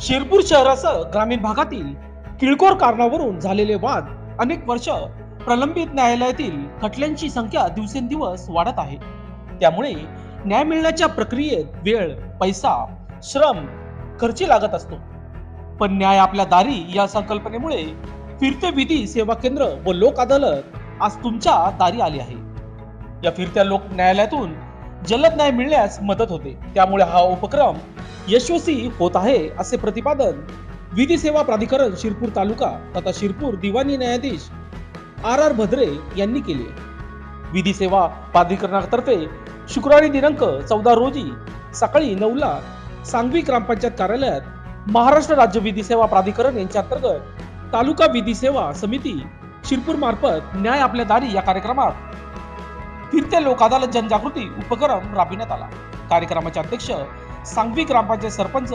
शिरपूर शहरासह ग्रामीण भागातील किळकोर कारणावरून झालेले वाद अनेक वर्ष प्रलंबित न्यायालयातील खटल्यांची संख्या दिवसेंदिवस वाढत आहे. त्यामुळे न्याय मिळण्याच्या प्रक्रियेत वेळ पैसा श्रम खर्ची लागत असतो. पण न्याय आपल्या दारी या संकल्पनेमुळे फिरते विधी सेवा केंद्र व लोक अदालत आज तुमच्या दारी आली आहे. या फिरत्या लोक न्यायालयातून जलद न्याय मिळण्यास मदत होते. त्यामुळे हा उपक्रम यशस्वी होत आहे असे प्रतिपादन विधी सेवा प्राधिकरण शिरपूर तालुका तथा शिरपूर दिवाणी न्यायाधीश आर आर भद्रे यांनी केले विधी सेवा प्राधिकरणातर्फे शुक्रवारी दिनांक चौदा रोजी सकाळी नऊला सांगवी ग्रामपंचायत कार्यालयात महाराष्ट्र राज्य विधी सेवा प्राधिकरण यांच्या अंतर्गत तालुका विधी सेवा समिती शिरपूर मार्फत न्याय आपल्या दारी या कार्यक्रमात फिरत्या लोक अदालत जनजागृती उपक्रम राबविण्यात आला. कार्यक्रमाचे अध्यक्ष सांगवी ग्रामपंचायत सरपंच